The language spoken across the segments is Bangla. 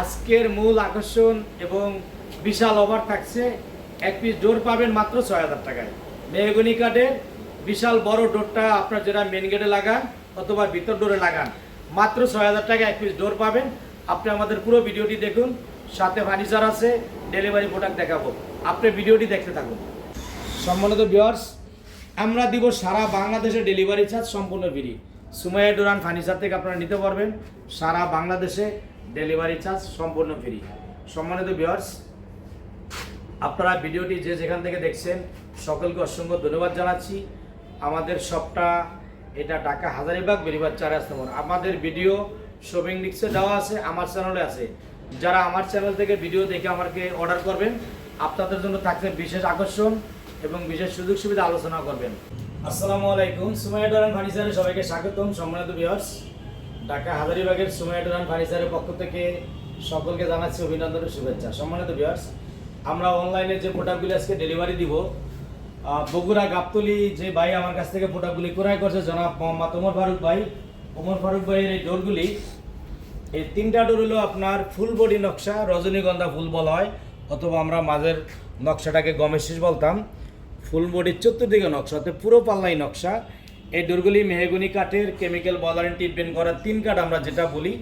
আজকের মূল আকর্ষণ এবং বিশাল অফার থাকছে। এক পিস ডোর পাবেন মাত্র ছয় হাজার টাকায়। মেহগুনি কাঠের বিশাল বড় ডোরটা আপনার যেটা মেন গেটে লাগান অথবা ভিতর ডোরে লাগান, মাত্র ছয় হাজার টাকা এক পিস ডোর পাবেন। আপনি আমাদের পুরো ভিডিওটি দেখুন, সাথে ফার্নিচার আছে ডেলিভারি প্রোডাক্ট দেখাবো। আপনি ভিডিওটি দেখতে থাকুন। সম্মানিত ভিউয়ার্স আমরা দিব সারা বাংলাদেশে ডেলিভারি চার্জ সম্পূর্ণ ফ্রি সুমাইয়া ডোরান ফার্নিচার থেকে আপনারা নিতে পারবেন। সারা বাংলাদেশে ডেলিভারি চার্জ সম্পূর্ণ ফ্রি। সম্মানিত ভিউয়ার্স আপনারা ভিডিওটি যে যেখান থেকে দেখছেন, সকলকে অসংখ্য ধন্যবাদ জানাচ্ছি। আমাদের শপটা এটা ঢাকা হাজারিবাগ বেরিবাগ চার আস্তামন আমাদের ভিডিও শপিং লিক্সে দেওয়া আছে, আমার চ্যানেলে আছে। যারা আমার চ্যানেল থেকে ভিডিও দেখে আমাকে অর্ডার করবেন, আপনাদের জন্য থাকছে বিশেষ আকর্ষণ এবং বিশেষ সুযোগ সুবিধা আলোচনা করবেন। আসসালামু আলাইকুম, সুমাইয়া ডোরান ফার্নিচারে সবাইকে স্বাগতম, সম্মানিত ভিউয়ার্স ঢাকা হাজারিবাগের সুমাইয়া ডোরান ফার্নিচারের পক্ষ থেকে সকলকে জানাচ্ছি অভিনন্দন ও শুভেচ্ছা। সম্মানিত ভিউয়ার্স আমরা অনলাইনে যে প্রোডাক্টগুলি আজকে ডেলিভারি দিব বগুড়া গাবতলি যে ভাই আমার কাছ থেকে প্রোডাক্টগুলি ক্রয় করছে, জনাব মোহাম্মদ ওমর ফারুক ভাই। ওমর ফারুক ভাইয়ের এই ডোরগুলি এই তিনটা ডোর হলো আপনার ফুল বডি নকশা, রজনীগন্ধা ফুল বলা হয়, অথবা আমরা মাঝের নকশাটাকে গমের শেষ বলতাম। ফুল বডির চতুর্দিকে নকশা, অর্থাৎ পুরো পাল্লাই নকশা। এই ডোরগুলি মেহগুনি কাঠের কেমিক্যাল বলারেন ট্রিটমেন্ট করা তিন কাঠ আমরা যেটা বলি,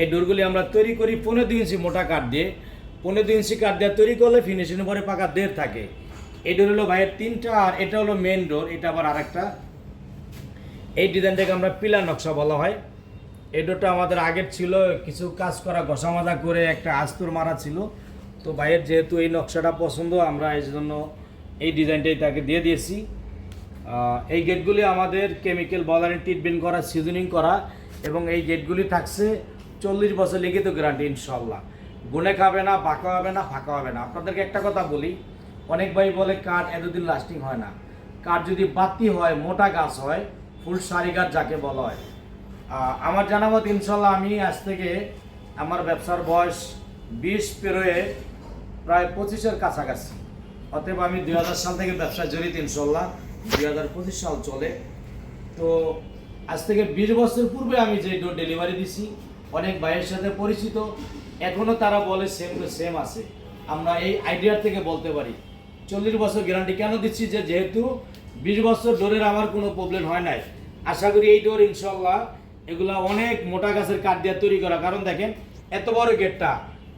এই ডোরগুলি আমরা তৈরি করি পনেরো দুই ইঞ্চি মোটা কাঠ দিয়ে। পনেরো দুই ইঞ্চি কাঠ দিয়ে তৈরি করলে ফিনিশিং পরে পাকা দের থাকে। এই ডোর হলো ভাইয়ের তিনটা আর এটা হলো মেন ডোর, এটা আবার আরেকটা। এই ডিজাইনটাকে আমরা পিলার নকশা বলা হয়। এই ডোরটা আমাদের আগের ছিল, কিছু কাজ করা ঘষা মাজা করে একটা আস্তর মারা ছিল। তো ভাইয়ের যেহেতু এই নকশাটা পছন্দ, আমরা এই জন্য এই ডিজাইনটাই তাকে দিয়ে দিয়েছি। এই গেটগুলি আমাদের কেমিক্যাল বলারের ট্রিটমেন্ট করা সিজনিং করা এবং এই গেটগুলি থাকছে চল্লিশ বছর লিখিত গ্যারান্টি ইনশাল্লাহ গুনে খাবে না, বাঁকা হবে না, ফাঁকা হবে না। আপনাদেরকে একটা কথা বলি, অনেক ভাই বলে, কাঠ এতদিন লাস্টিং হয় না। কাঠ যদি বাতি হয়, মোটা গাছ হয়, ফুল সারি গাছ যাকে বলা হয়। আমার জানা মত ইনশাল্লাহ আমি আজ থেকে আমার ব্যবসার বয়স বিশ পেরোয়ে প্রায় পঁচিশের কাছাকাছি। অতএব আমি দুই হাজার সাল থেকে ব্যবসায় জড়িত ইনশাল্লাহ দুই হাজার পঁচিশ সাল চলে। তো আজ থেকে বিশ বছর পূর্বে আমি যে ডোর ডেলিভারি দিছি, অনেক ভাইয়ের সাথে পরিচিত এখনও তারা বলে সেম টু সেম আছে। আমরা এই আইডিয়ার থেকে বলতে পারি, চল্লিশ বছর গ্যারান্টি কেন দিচ্ছি যে যেহেতু বিশ বছর ডোরের আমার কোনো প্রবলেম হয় নাই? আশা করি এই ডোর ইনশাল্লাহ এগুলা অনেক মোটা গাছের কাঠ দিয়ে তৈরি করা। কারণ দেখেন, এত বড় গেটটা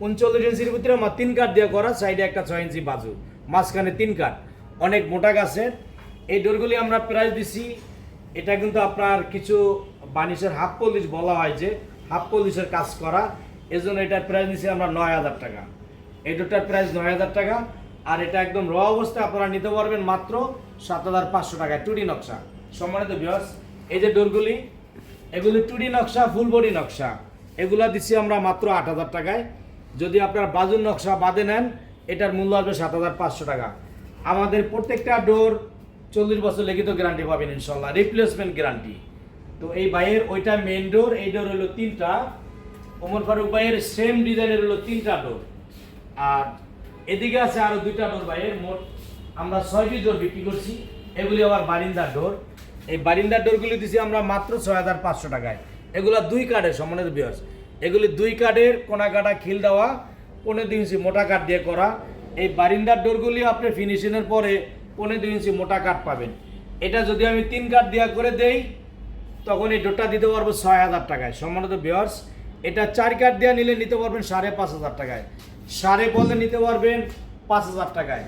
উনচল্লিশ ইঞ্চির ভিতরে আমার তিন কাঠ দিয়ে করা, সাইডে একটা ছয় ইঞ্চি বাজু, মাঝখানে তিন কাঠ। অনেক মোটা গাছের এই ডোরগুলি আমরা প্রাইস দিছি। এটা কিন্তু আপনার কিছু বানিশের হাফ পলিশ বলা হয় যে, হাফ পলিশের কাজ করা। এজন্য এটার প্রাইস দিছি আমরা নয় হাজার টাকা। এই ডোরটার প্রাইস নয় হাজার টাকা। আর এটা একদম র অবস্থায় আপনারা নিতে পারবেন মাত্র সাত হাজার পাঁচশো টাকায় টুডি নকশা। সম্মানিত বিয়স এই যে ডোরগুলি, এগুলি টুডি নকশা ফুল বডি নকশা। এগুলা দিচ্ছি আমরা মাত্র আট হাজার টাকায়। যদি আপনার বাজুর নকশা বাদে নেন, এটার মূল্য আসবে সাত হাজার পাঁচশো টাকা। আমাদের প্রত্যেকটা ডোর চল্লিশ বছর লিখিত গ্যারান্টি পাবেন ইনশাল্লাহ রিপ্লেসমেন্ট গ্যারান্টি তো এই বাইয়ের ওইটা মেন ডোর এই ডোর হলো তিনটা। ওমর ফারুক বাইয়ের সেম ডিজাইনের হলো তিনটা ডোর আর এদিকে আছে আরও দুইটা ডোর বাইয়ের মোট আমরা ছয়টি ডোর বিক্রি করছি। এগুলি আবার বারিন্দার ডোর এই বারিন্দার ডোরগুলি দিছি আমরা মাত্র ছয় হাজার পাঁচশো টাকায়। এগুলো দুই কাঠের সম্মানিত বিয়ার্স এগুলি দুই কাঠের কোনা কাটা খিল দেওয়া পনেরো দিন মোটা কাঠ দিয়ে করা। এই বারিন্দার ডোরগুলি আপনি ফিনিশিংয়ের পরে পনেরো দুই ইঞ্চি মোটা কাঠ পাবেন। এটা যদি আমি তিন কাঠ দেওয়া করে দেই, তখন এই ডোরটা দিতে পারব ছয় হাজার টাকায়। সম্মানিত বিয়ার্স এটা চার কাঠ দেওয়া নিলে নিতে পারবেন সাড়ে পাঁচ হাজার টাকায়। সাড়ে বললে নিতে পারবেন পাঁচ হাজার টাকায়।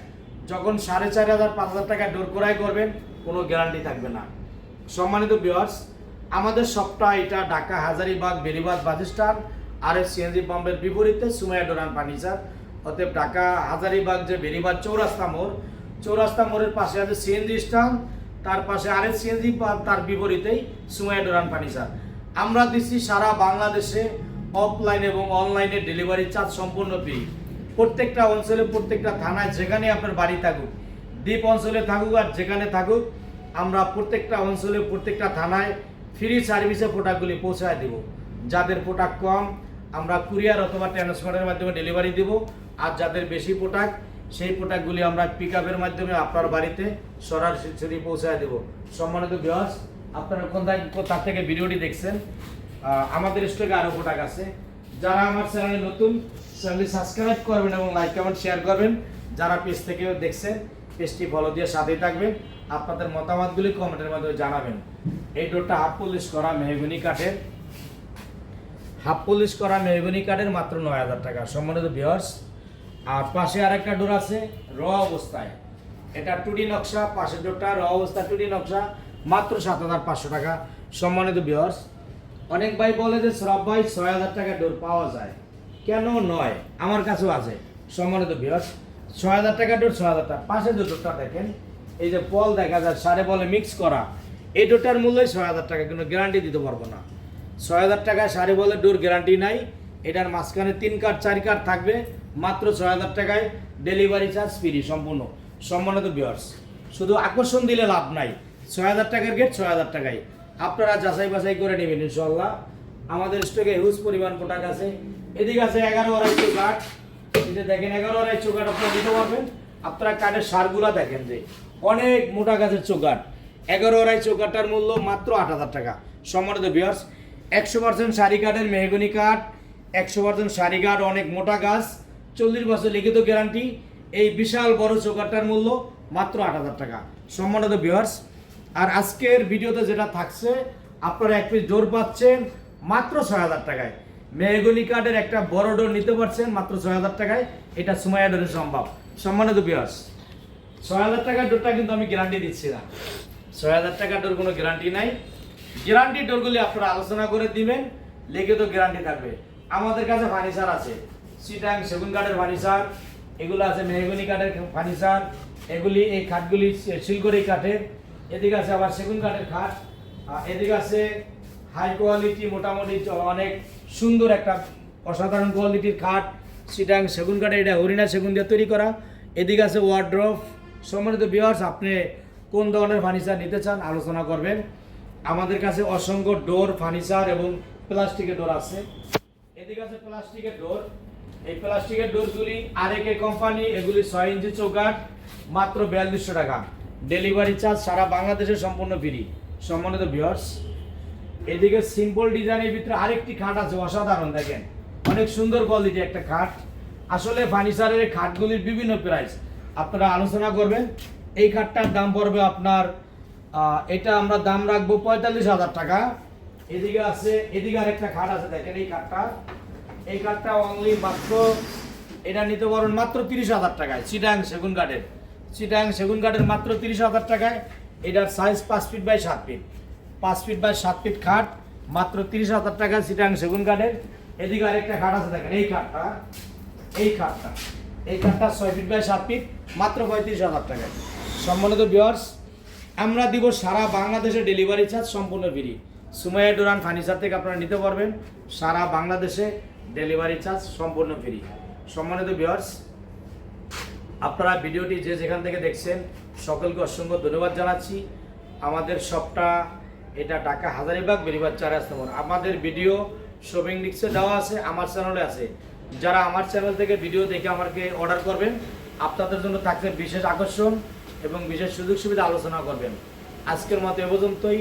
যখন সাড়ে চার হাজার, পাঁচ হাজার টাকায় ডোর ক্রয় করবেন, কোনো গ্যারান্টি থাকবে না। সম্মানিত বিয়ার্স আমাদের সবটা এটা ঢাকা হাজারিবাগ, বেরিবাগ বাজিস্টান আর এস সিএনজি পাম্পের বিপরীতে সুমাইয়া ডোরান ফার্নিচার। অতএব ঢাকা হাজারিবাগ যে বেরিবাগ চৌরাস্তা মোড় চৌরাস্তা মোড়ের পাশে আছে সিএনজি স্ট্যান্ড তার পাশে আর এস সিএনজি তার বিপরীতেই সুমাইয়া ডোরান ফার্নিচার। আমরা দিচ্ছি সারা বাংলাদেশে অফলাইন এবং অনলাইনে ডেলিভারি চার্জ সম্পূর্ণ ফ্রি প্রত্যেকটা অঞ্চলে, প্রত্যেকটা থানায় যেখানে আপনার বাড়ি থাকুক, দ্বীপ অঞ্চলে থাকুক আর যেখানে থাকুক, আমরা প্রত্যেকটা অঞ্চলে, প্রত্যেকটা থানায় ফ্রি সার্ভিসে প্রোডাক্টগুলি পৌঁছায় দেব। যাদের প্রোডাক্ট কম, আমরা কুরিয়ার অথবা ট্রান্সপোর্টের মাধ্যমে ডেলিভারি দেব। আর যাদের বেশি প্রোডাক্ট সেই প্রোডাক্টগুলি আমরা পিক মাধ্যমে আপনার বাড়িতে সরাসরি পৌঁছায় দেব। সম্মানিত বিহাস আপনারা কোন কোথা থেকে ভিডিওটি দেখছেন আমাদের স্টকে আরও প্রোডাক্ট আছে। যারা আমার চ্যানেলে নতুন চ্যানেলটি সাবস্ক্রাইব করবেন এবং লাইক কমেন্ট শেয়ার করবেন। যারা পেজ থেকে দেখছেন পেজটি ফলো দিয়ে সাথেই থাকবেন। আপনাদের মতামতগুলি কমেন্টের মাধ্যমে জানাবেন। এই ডোরটা হাফ পলিশ করা মেহগুনি কাঠের। হাফ পলিশ করা মেহগুনি কাঠের মাত্র নয় হাজার টাকা। সম্মানিত ভিওর্স আর পাশে আরেকটা ডোর আছে, র অবস্থায়। এটা টুডি নকশা, পাশের ডোরটা র অবস্থা, টুডি নকশা, মাত্র সাত হাজার পাঁচশো টাকা। সম্মানিত ভিওর্স অনেক ভাই বলে যে সব ভাই, ছয় হাজার টাকা ডোর পাওয়া যায়। কেন নয়? আমার কাছেও আছে। সম্মানিত ভিওর্স ছয় হাজার টাকা ডোর, ছয় হাজার টাকা। পাশে যে ডোরটা দেখেন, এই যে বল দেখা যায় সাড়ে বলে মিক্স করা। এই ডোরটার মূল্যই ছয় হাজার টাকা কিন্তু গ্যারান্টি দিতে পারব না। ছয় হাজার টাকায় সাড়ে বলে ডোর গ্যারান্টি নাই। এটার মাঝখানে তিন কার্ড চার কার্ড থাকবে, মাত্র ছয় হাজার টাকায় ডেলিভারি চার্জ ফ্রি সম্পূর্ণ। সম্মানিত বিয়ার্স শুধু আকর্ষণ দিলে লাভ নাই। ছয় হাজার টাকার গেট ছয় হাজার টাকায়। আপনারা যাচাই বাছাই করে নেবেন ইনশাল্লাহ আমাদের স্টকে হিউজ পরিমাণ প্রোডাক্ট আছে। এদিকে আছে এগারো আড়াইশো কাঠ। এটা দেখেন, এগারো আড়াইশো কাঠ আপনারা দিতে পারবেন। আপনারা কাঠের সারগুলা দেখেন যে, অনেক মোটা গাছের চোকাট এগারো আড়াই চৌকাটার মূল্য মাত্র আট হাজার টাকা। সম্মানিত বিয়ার্স একশো পার্সেন্ট শাড়ি কাঠের মেহগনি কাঠ একশো পার্সেন্ট শাড়ি কাঠ অনেক মোটা গাছ, চল্লিশ বছর লিখিত গ্যারান্টি এই বিশাল বড় চৌকাটার মূল্য মাত্র আট হাজার টাকা। সম্মানিত বিয়ার্স আর আজকের ভিডিওতে যেটা থাকছে, আপনারা এক পিস ডোর পাচ্ছেন মাত্র ছয় হাজার টাকায়। মেহগনি কাঠের একটা বড় ডোর নিতে পারছেন মাত্র ছয় হাজার টাকায়। এটা সুমাইয়া ডোরে সম্ভব। সম্মানিত বিয়ার্স ছয় হাজার টাকার ডোরটা কিন্তু আমি গ্যারান্টি দিচ্ছি না। ছয় হাজার টাকার ডোর কোনো গ্যারান্টি নাই। গ্যারান্টি ডোরগুলি আপনারা আলোচনা করে দিবেন, লিখিত গ্যারান্টি থাকবে। আমাদের কাছে ফার্নিচার আছে। সিটাং সেগুন কাঠের ফার্নিচার এগুলো আছে মেহগনি কাঠের ফার্নিচার এগুলি এই খাটগুলি শিলগড়ি কাঠের এদিকে আছে আবার সেগুন কাঠের খাট এদিকে আছে হাই কোয়ালিটি মোটামুটি অনেক সুন্দর একটা অসাধারণ কোয়ালিটির খাট। সিটাং সেগুন কাঠের এটা হরিণা সেগুন দিয়ে তৈরি করা। এদিকে আছে ওয়ার্ড্রফ সম্মানিত বিয়ার্স আপনি কোন ধরনের ফার্নিচার নিতে চান আলোচনা করবেন। আমাদের কাছে অসংখ্য ডোর ফার্নিচার এবং প্লাস্টিকের ডোর আছে। এদিকে আছে প্লাস্টিকের ডোর। এই প্লাস্টিকের ডোরগুলি কোম্পানি এগুলি ইঞ্চি মাত্র বিয়াল্লিশশো টাকা। ডেলিভারি চার্জ সারা বাংলাদেশে সম্পূর্ণ এদিকে সিম্পল ডিজাইনের ভিতরে আরেকটি খাট আছে, অসাধারণ, দেখেন। অনেক সুন্দর কোয়ালিটি একটা খাট। আসলে ফার্নিচারের খাটগুলির বিভিন্ন প্রাইস আপনারা আলোচনা করবেন, এই খাটটার দাম পড়বে আপনার এটা আমরা দাম রাখব পঁয়তাল্লিশ হাজার টাকা। এদিকে আছে, এদিকে আরেকটা খাট আছে, দেখেন এই খাটটা। এই কাঠটা অনলি মাত্র, এটা নিতে পারেন মাত্র তিরিশ হাজার টাকায়, চিটাং সেগুন কাঠের। চিটাং সেগুন কাঠের মাত্র তিরিশ হাজার টাকায়। এটার সাইজ পাঁচ ফিট বাই সাত ফিট পাঁচ ফিট বাই সাত ফিট খাট, মাত্র তিরিশ হাজার টাকা চিটাং সেগুন কাঠের। এদিকে আরেকটা খাট আছে, দেখেন এই খাটটা। এই খাটটা। এই খাটটা ছয় ফিট বাই সাত ফিট মাত্র পঁয়ত্রিশ হাজার টাকায়। সম্মানিত বিয়ার্স আমরা দিব সারা বাংলাদেশে ডেলিভারি চার্জ সম্পূর্ণ ফ্রি সুমাইয়া ডোরান ফার্নিচার থেকে আপনারা নিতে পারবেন। সারা বাংলাদেশে ডেলিভারি চার্জ সম্পূর্ণ ফ্রি। সম্মানিত ভিউয়ার্স, আপনারা ভিডিওটি যে যেখান থেকে দেখছেন, সকলকে অসংখ্য ধন্যবাদ জানাচ্ছি। আমাদের শপটা এটা ঢাকা হাজারিবাগ বেরিবাগ চার নম্বর আমাদের ভিডিও শপিং লিক্সে দেওয়া আছে, আমার চ্যানেলে আছে। যারা আমার চ্যানেল থেকে ভিডিও দেখে আমাকে অর্ডার করবেন, আপনাদের জন্য থাকছে বিশেষ আকর্ষণ এবং বিশেষ সুযোগ সুবিধা আলোচনা করবেন। আজকের মতো এ পর্যন্তই।